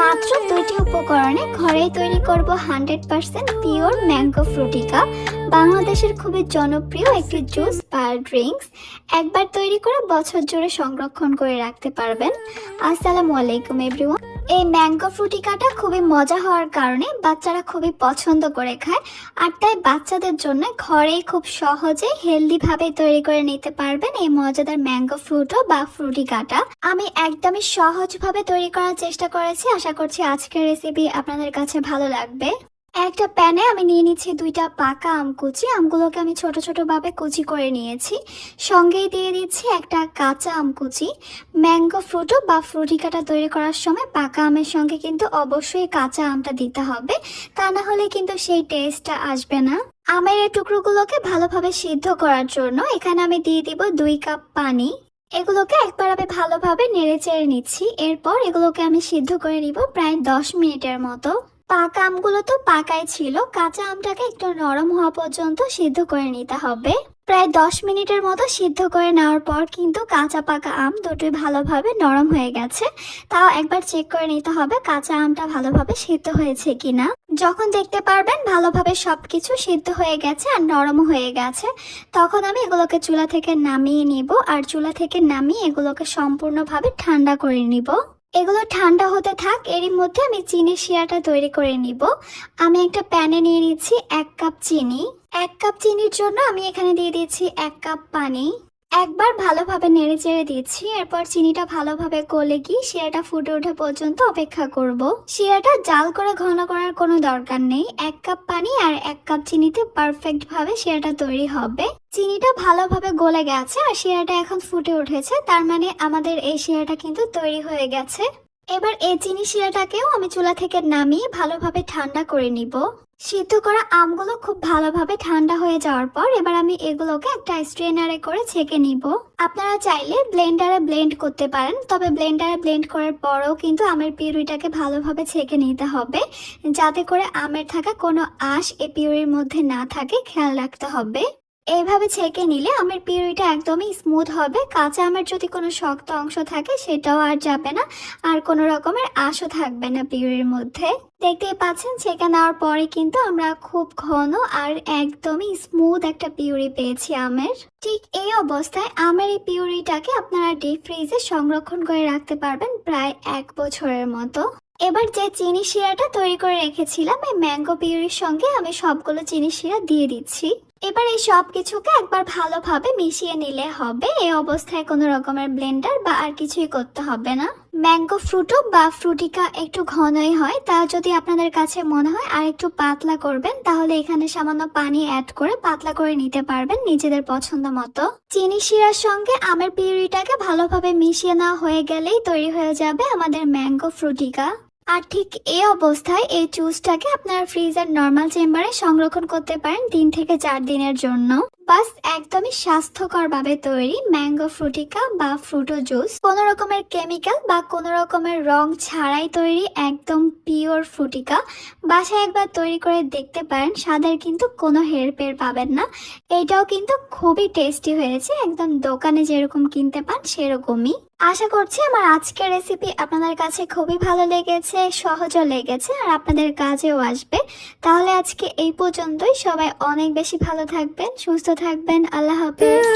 মাত্র দুইটি উপকরণে ঘরেই তৈরি করব hundred percent pure mango Frutika. বাংলাদেশের খুবই জনপ্রিয় একটি জুস বা ড্রিঙ্কস। একবার তৈরি করে বছর জুড়ে সংরক্ষণ করে রাখতে পারবেন। আসসালামু আলাইকুম, এভরিওয়ান। এই ম্যাঙ্গো ফ্রুটিকাটা খুবই মজা হওয়ার কারণে বাচ্চারা খুবই পছন্দ করে খায়। আর তাই বাচ্চাদের জন্য ঘরেই খুব সহজে হেলদিভাবে তৈরি করে নিতে পারবেন এই মজাদার ম্যাঙ্গো ফ্রুটও বা ফ্রুটিকাটা আমি একদমই সহজভাবে তৈরি করার চেষ্টা করেছি। আশা করছি আজকের রেসিপি আপনাদের কাছে ভালো লাগবে। একটা প্যানে আমি নিয়ে নিচ্ছি দুইটা পাকা আম কুচি। আমগুলোকে আমি ছোট ছোট ভাবে কুচি করে নিয়েছি। সঙ্গেই দিয়ে দিচ্ছি একটা কাঁচা আম কুচি। ম্যাঙ্গো ফ্রুটও বা ফ্রুটিকাটা তৈরি করার সময় পাকা আমের সঙ্গে কিন্তু অবশ্যই কাঁচা আমটা দিতে হবে। তা না হলে কিন্তু সেই টেস্টটা আসবে না। আমের এই টুকরোগুলোকে ভালোভাবে সিদ্ধ করার জন্য এখানে আমি দিয়ে দিব দুই কাপ পানি। এগুলোকে একবার আমি ভালোভাবে নেড়ে চেড়ে নিচ্ছি। এরপর এগুলোকে আমি সিদ্ধ করে নিব প্রায় দশ মিনিটের মতো। পাকা আমগুলো তো পাকাই ছিল, কাঁচা আমটাকে একটু নরম হওয়া পর্যন্ত সিদ্ধ করে নিতে হবে। প্রায় দশ মিনিটের মতো সিদ্ধ করে নেওয়ার পর কিন্তু কাঁচা পাকা আম দুটোই ভালোভাবে নরম হয়ে গেছে। তাও একবার চেক করে নিতে হবে কাঁচা আমটা ভালোভাবে সিদ্ধ হয়েছে কিনা। যখন দেখতে পারবেন ভালোভাবে সবকিছু সিদ্ধ হয়ে গেছে আর নরম হয়ে গেছে, তখন আমি এগুলোকে চুলা থেকে নামিয়ে নিব। আর চুলা থেকে নামিয়ে এগুলোকে সম্পূর্ণভাবে ঠান্ডা করে নিব। এগুলো ঠান্ডা হতে থাক, এরই মধ্যে আমি চিনি শিরাটা তৈরি করে নিব। আমি একটা প্যানে নিয়ে নিচ্ছি এক কাপ চিনি। এক কাপ চিনির জন্য আমি এখানে দিয়ে দিচ্ছি এক কাপ পানি। একবার ভালোভাবে নেড়ে চেড়ে দিচ্ছি, এরপর চিনিটা ভালোভাবে গলে গিয়ে শিরাটা ফুটে ওঠা পর্যন্ত অপেক্ষা করব। শিরাটা জাল করে ঘন করার কোনো দরকার নেই। এক কাপ পানি আর এক কাপ চিনিতে পারফেক্ট ভাবে শিরাটা তৈরি হবে। চিনিটা ভালোভাবে গলে গেছে আর শিরাটা এখন ফুটে উঠেছে, তার মানে আমাদের এই শিরাটা কিন্তু তৈরি হয়ে গেছে। এবার এই চিনি শিরাটাকেও আমি চুলা থেকে নামিয়ে ভালোভাবে ঠান্ডা করে নিব। সিদ্ধ করা আমগুলো খুব ভালোভাবে ঠান্ডা হয়ে যাওয়ার পর এবার আমি এগুলোকে একটা স্ট্রেনারে করে ছেঁকে নিব। আপনারা চাইলে ব্লেন্ডারে ব্লেন্ড করতে পারেন, তবে ব্লেন্ডারে ব্লেন্ড করার পরেও কিন্তু আমের পিউরিটাকে ভালোভাবে ছেঁকে নিতে হবে, যাতে করে আমের থাকা কোনো আঁশ এ পিউরির মধ্যে না থাকে, খেয়াল রাখতে হবে। এইভাবে ছেঁকে নিলে আমের পিউরিটা একদমই স্মুথ হবে। কাঁচা আমের যদি কোনো শক্ত অংশ থাকে, সেটাও আর যাবে না। আর কোনো রকমের আঁশও থাকবে না পিউরির মধ্যে। দেখতেই পাচ্ছেন, ছেঁকে নেওয়ার পরে কিন্তু আমরা খুব ঘন আর একদমই স্মুথ একটা পিউরি পেয়েছি আমের। ঠিক এই অবস্থায় আমের এই পিউরিটাকে আপনারা ডিপ ফ্রিজে সংরক্ষণ করে রাখতে পারবেন প্রায় এক বছরের মতো। এবার যে চিনি শিরাটা তৈরি করে রেখেছিলাম, এই ম্যাঙ্গো পিউরির সঙ্গে আমি সবগুলো চিনি শিরা দিয়ে দিচ্ছি। এবার এই সব কিছুকে একবার ভালোভাবে মিশিয়ে নিলে হবে। এই অবস্থায় কোনো রকমের ব্লেন্ডার বা আর কিছুই করতে হবে না। ম্যাঙ্গো ফ্রুটো বা ফ্রুটিকা একটু ঘনই হয়। তা যদি আপনাদের কাছে মনে হয় আর একটু পাতলা করবেন, তাহলে এখানে সামান্য পানি অ্যাড করে পাতলা করে নিতে পারবেন নিজেদের পছন্দ মতো। চিনি শিরার সঙ্গে আমের পিউরিটাকে ভালোভাবে মিশিয়ে নেওয়া হয়ে গেলেই তৈরি হয়ে যাবে আমাদের ম্যাঙ্গো ফ্রুটিকা। আর ঠিক এই অবস্থায় এই জুসটাকে আপনারা ফ্রিজের নর্মাল চেম্বারে সংরক্ষণ করতে পারেন তিন থেকে চার দিনের জন্য। বাস একদমই স্বাস্থ্যকরভাবে তৈরি ম্যাঙ্গো ফ্রুটিকা বা ফ্রুটো জুস। কোনো রকমের কেমিক্যাল বা কোনো রকমের রং ছাড়াই তৈরি একদম পিওর ফ্রুটিকা। বাসায় একবার তৈরি করে দেখতে পারেন, স্বাদের কিন্তু কোনো হেরফের পাবেন না। এটাও কিন্তু খুবই টেস্টি হয়েছে, একদম দোকানে যেরকম কিনতে পান সেরকমই। আশা করছি আমার আজকের রেসিপি আপনাদের কাছে খুবই ভালো লেগেছে, সহজও লেগেছে আর আপনাদের কাজেও আসবে। তাহলে আজকে এই পর্যন্তই। সবাই অনেক বেশি ভালো থাকবেন, সুস্থ থাকবেন আল্লাহ হাফেজ।